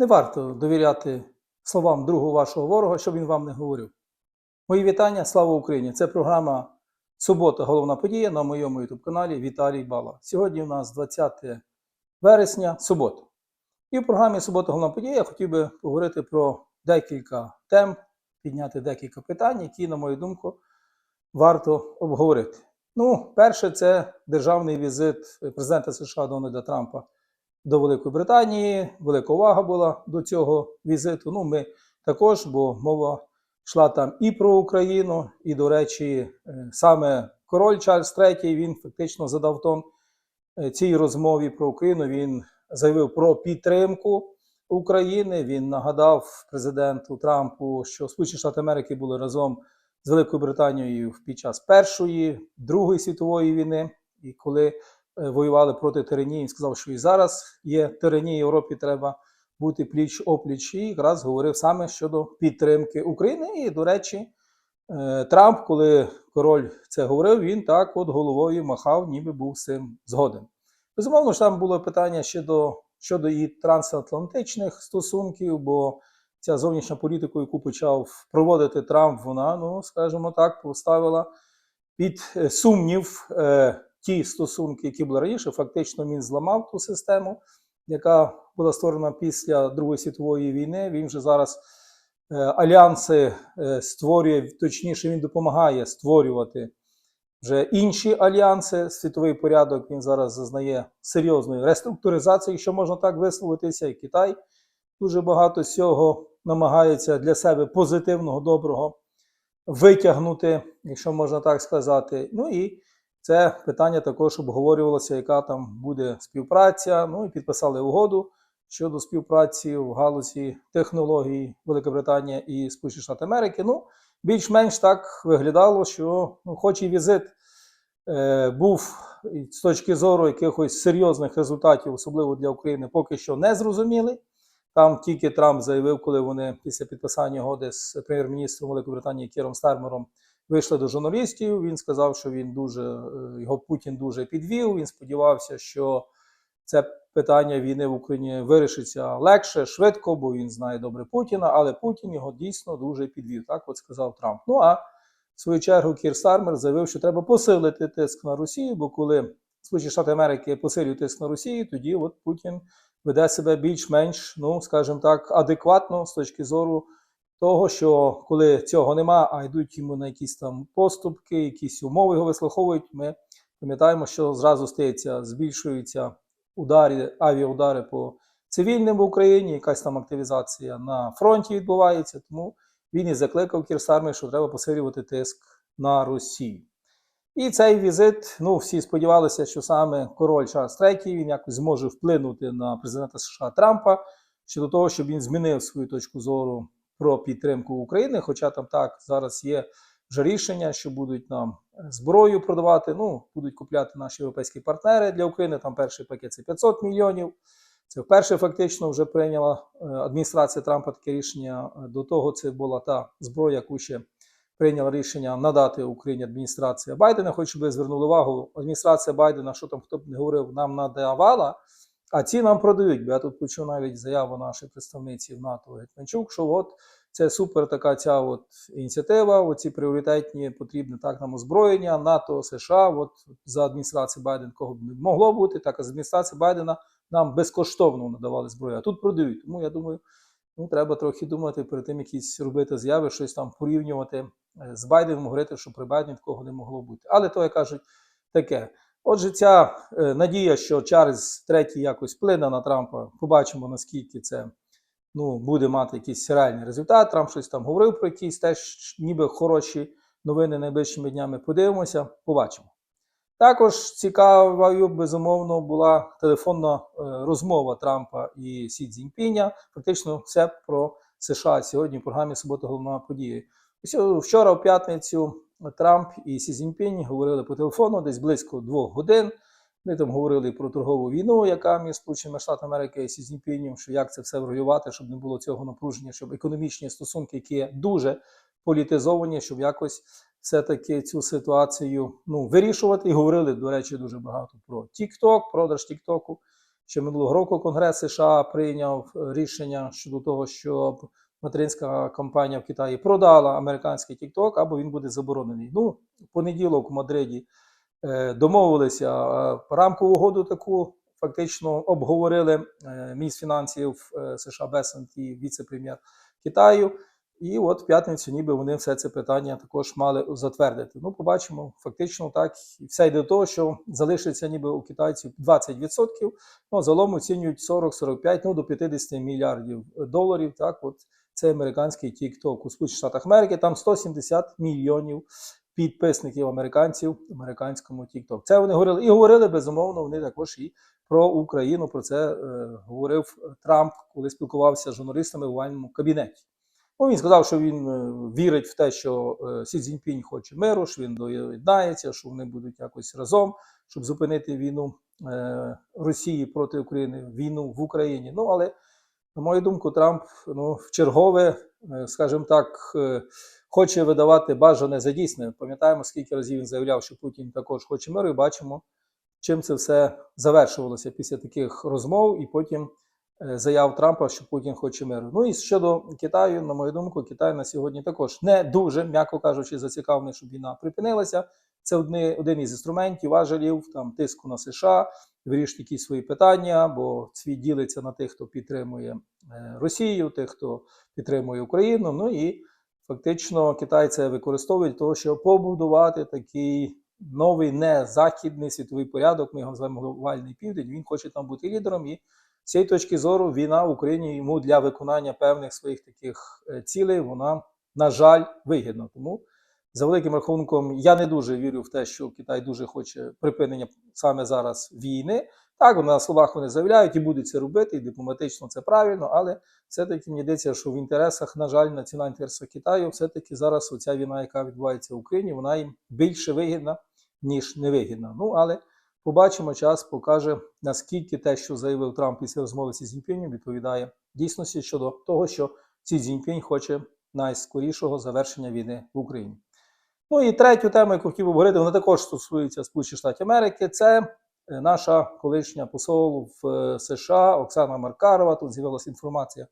Не варто довіряти словам другого вашого ворога, щоб він вам не говорив. Мої вітання, слава Україні! Це програма Субота, головна подія на моєму youtube каналі Віталій Бала. Сьогодні у нас 20 вересня, субота. І в програмі Субота, головна подія я хотів би поговорити про декілька тем, підняти декілька питань, які, на мою думку, варто обговорити. Ну, перше, це державний візит президента США Дональда Трампа до Великої Британії. Велика увага була до цього візиту. Ну, ми також, бо мова йшла там і про Україну, і, до речі, е, саме король Чарльз III, він фактично задав тон е, цій розмові про Україну. Він заявив про підтримку України. Він нагадав президенту Трампу, що Сполучені Штати Америки були разом з Великою Британією під час Першої, Другої світової війни, і коли воювали проти тиранії, він сказав, що і зараз є тиранія Європі, треба бути пліч опліч. І якраз говорив саме щодо підтримки України. І, до речі, е, Трамп, коли король це говорив, він так от головою махав, ніби був з цим згоден. Безумовно ж, там було питання ще до, щодо і трансатлантичних стосунків, бо ця зовнішня політика, яку почав проводити Трамп, вона, ну скажімо так, поставила під е, сумнів е, ті стосунки, які були раніше. Фактично він зламав ту систему, яка була створена після Другої світової війни. Він вже зараз е, альянси е, створює, точніше, він допомагає створювати вже інші альянси. Світовий порядок він зараз зазнає серйозної реструктуризації, якщо можна так висловитися, і Китай дуже багато цього намагається для себе позитивного, доброго витягнути, якщо можна так сказати. Ну і це питання також обговорювалося, яка там буде співпраця. Ну і підписали угоду щодо співпраці в галузі технологій Велика Британія і Сполучені Штати Америки. Ну, більш-менш так виглядало, що ну, хоч і візит е, був з точки зору якихось серйозних результатів, особливо для України, поки що не зрозумілий. Там тільки Трамп заявив, коли вони після підписання угоди з прем'єр-міністром Великої Британії Кіром Стармером вийшли до журналістів. Він сказав, що він дуже е, його Путін дуже підвів. Він сподівався, що це питання війни в Україні вирішиться легше, швидко, бо він знає добре Путіна, але Путін його дійсно дуже підвів. Так от сказав Трамп. Ну а в свою чергу Кір Стармер заявив, що треба посилити тиск на Росію, бо коли Сполучені Штати Америки посилюють тиск на Росію, тоді от Путін веде себе більш-менш, ну скажімо так, адекватно з точки зору того, що коли цього нема, а йдуть йому на якісь там поступки, якісь умови його вислуховують. Ми пам'ятаємо, що зразу стається, збільшуються удари, авіаудари по цивільним в Україні, якась там активізація на фронті відбувається. Тому він і закликав Кірсарми, що треба посилювати тиск на Росію. І цей візит, ну всі сподівалися, що саме король Чарльз III, він якось зможе вплинути на президента США Трампа щодо того, щоб він змінив свою точку зору про підтримку України. Хоча там так зараз є вже рішення, що будуть нам зброю продавати. Ну будуть купляти наші європейські партнери для України. Там перший пакет це 500 мільйонів. Це вперше фактично вже прийняла е, адміністрація Трампа таке рішення. До того це була та зброя, яку ще прийняла рішення надати Україні адміністрація Байдена. Хоч би звернули увагу, адміністрація Байдена, що там хто б не говорив, нам надавала, а ці нам продають. Бо я тут почув навіть заяву нашої представниці в НАТО Гетьманчук, що от це супер така ця от ініціатива. Оці пріоритетні потрібне так нам озброєння НАТО, США. От за адміністрації Байдена кого б не могло бути, так а з адміністрації Байдена нам безкоштовно надавали зброю. А тут продають. Тому я думаю. Ну, треба трохи думати перед тим, якісь робити заяви, щось там порівнювати е, з Байденом, говорити, що при Байдені такого не могло бути. Але то, як кажуть, таке. Отже, ця е, надія, що Чарльз третій якось вплине на Трампа, побачимо, наскільки це ну, буде мати якийсь реальний результат. Трамп щось там говорив про якісь теж ніби хороші новини найближчими днями. Подивимося, побачимо. Також цікавою, безумовно, була телефонна е, розмова Трампа і Сі Цзіньпіня. Фактично, все про США сьогодні в програмі Субота головна подія. Вчора, в п'ятницю, Трамп і Сі Цзіньпінь говорили по телефону десь близько двох годин. Вони там говорили про торгову війну, яка між Сполученими Штатами Америки і Сі Цзіньпінем, що як це все врегулювати, щоб не було цього напруження, щоб економічні стосунки, які є дуже політизовані, щоб якось все-таки цю ситуацію ну, вирішувати. І говорили, до речі, дуже багато про TikTok, продаж TikTok, Ще минулого року Конгрес США прийняв рішення щодо того, щоб материнська компанія в Китаї продала американський TikTok, або він буде заборонений. Ну, в понеділок в Мадриді е, домовилися е, рамкову угоду таку. Фактично обговорили е, міністр фінансів США Бесент і віце-прем'єр Китаю. І от в п'ятницю, ніби вони все це питання також мали затвердити. Ну, побачимо, фактично так і все йде до того, що залишиться ніби у китайців 20%, ну, загалом оцінюють 40-45, ну до 50 мільярдів доларів. Так, от це американський TikTok у Сполучених Штатах Америки. Там 170 мільйонів підписників американців в американському TikTok. Це вони говорили і говорили безумовно. Вони також і про Україну. Про це е, говорив Трамп, коли спілкувався з журналістами в овальному кабінеті. Ну, він сказав, що він е, вірить в те, що е, Сі Цзіньпінь хоче миру, що він доєднається, що вони будуть якось разом, щоб зупинити війну е, Росії проти України, війну в Україні. Ну, але, на мою думку, Трамп ну, в чергове, е, скажімо так, е, хоче видавати бажане за дійсне. Пам'ятаємо, скільки разів він заявляв, що Путін також хоче миру, і бачимо, чим це все завершувалося після таких розмов, і потім е, заяв Трампа, що Путін хоче миру. Ну і щодо Китаю, на мою думку, Китай на сьогодні також не дуже, м'яко кажучи, зацікавлений, щоб війна припинилася. Це один із інструментів, важелів там тиску на США, вирішити якісь свої питання, бо світ ділиться на тих, хто підтримує е, Росію, тих, хто підтримує Україну. Ну і фактично Китай це використовує для того, щоб побудувати такий новий не західний світовий порядок. Ми його називаємо глобальний південь. Він хоче там бути лідером. І з цієї точки зору війна в Україні йому для виконання певних своїх таких е, цілей вона, на жаль, вигідна. Тому за великим рахунком я не дуже вірю в те, що Китай дуже хоче припинення саме зараз війни. Так, на словах вони заявляють і будуть це робити, і дипломатично це правильно, але все-таки мені здається, що в інтересах, на жаль, національних інтересах Китаю, все-таки зараз оця війна, яка відбувається в Україні, вона їм більше вигідна, ніж невигідна. Ну, але побачимо, час покаже, наскільки те, що заявив Трамп після розмови з Цзіньпінем, відповідає дійсності щодо того, що Сі Цзіньпінь хоче найскорішого завершення війни в Україні. Ну і третю тему, яку хотів би говорити, вона також стосується Сполучених Штатів Америки. Це е, наша колишня посол в е, США Оксана Маркарова. Тут з'явилася інформація,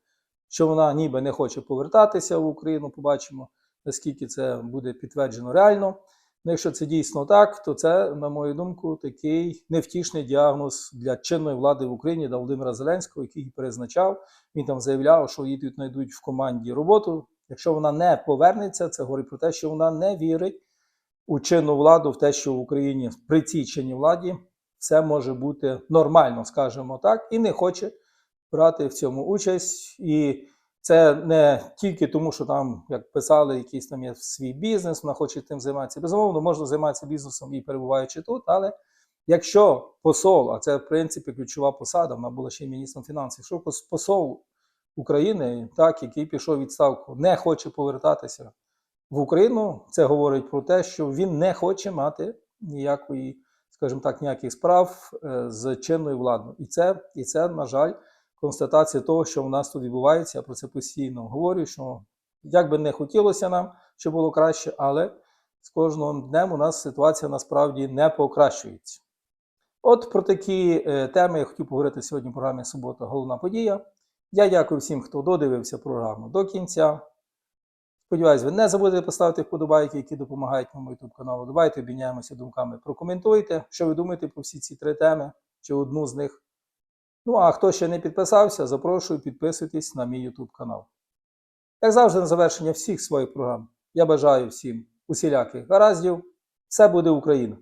що вона ніби не хоче повертатися в Україну. Побачимо, наскільки це буде підтверджено реально. Ну, якщо це дійсно так, то це, на мою думку, такий невтішний діагноз для чинної влади в Україні для Володимира Зеленського, який її призначав. Він там заявляв, що їй тут знайдуть в команді роботу. Якщо вона не повернеться, це говорить про те, що вона не вірить у чинну владу, в те, що в Україні при цій чинній владі все може бути нормально, скажімо так, і не хоче брати в цьому участь. І це не тільки тому, що там, як писали, якийсь там є свій бізнес, вона хоче тим займатися. Безумовно, можна займатися бізнесом і перебуваючи тут, але якщо посол, а це в принципі ключова посада, вона була ще й міністром фінансів, якщо посол України, так, який пішов відставку, не хоче повертатися в Україну, це говорить про те, що він не хоче мати ніякої, скажімо так, ніяких справ е, з чинною владою. І це, і це, на жаль, констатація того, що в нас тут відбувається. Я про це постійно говорю. Що як би не хотілося нам, щоб було краще, але з кожним днем у нас ситуація насправді не покращується. От про такі е, теми я хотів поговорити сьогодні в програмі Субота Головна подія. Я дякую всім, хто додивився програму до кінця. Сподіваюсь, ви не забудете поставити вподобайки, які допомагають моєму YouTube каналу. Давайте обміняємося думками. Прокоментуйте, що ви думаєте про всі ці три теми чи одну з них. Ну а хто ще не підписався, запрошую підписуйтесь на мій YouTube канал. Як завжди, на завершення всіх своїх програм, я бажаю всім усіляких гараздів. Все буде Україна!